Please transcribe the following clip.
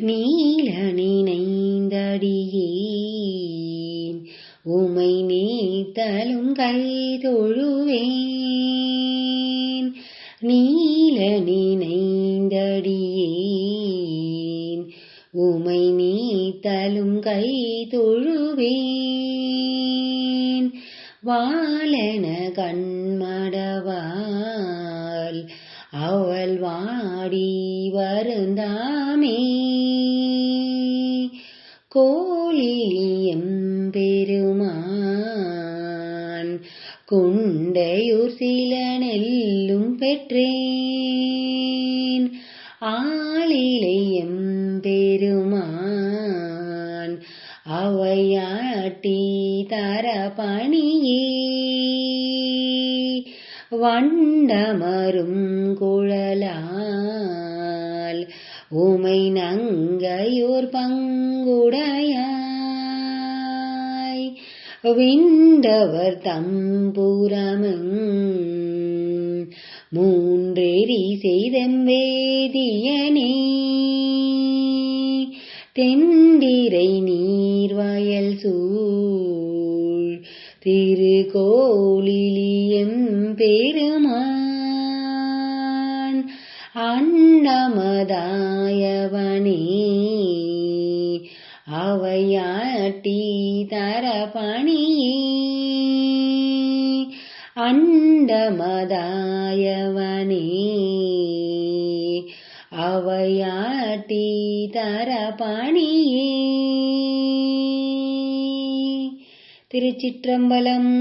நீல நினைந்தடியேன் உமை நீத்தலும் கை தொழுவேன். நீல நினைந்தடியேன் உமை நீத்தலும் கை தொழுவேன். வாழன கண்மடவாள் அவள் வாடி வருந்தாமே. கோலிலியம் பெருமான் குண்டையூர் சில நெல்லும் பெற்றேன். ஆளிலையம் பெருமான் அவையாட்டி தர பணியே. வண்டமரும் குழலா உமை நங்கையோர் பங்குடையாய். விண்டவர் தம்புரமும் மூன்றெறி செய்தெம்பேதியனே தெண்டிரை நீர்வயல் சூழ் திருகோலிலியம் பெருமான். அன்னமதான் அவையாட்டி தர பணியே அண்டமதாயவனே அவையாட்டி தர பணியே திருச்சிற்றம்பலம்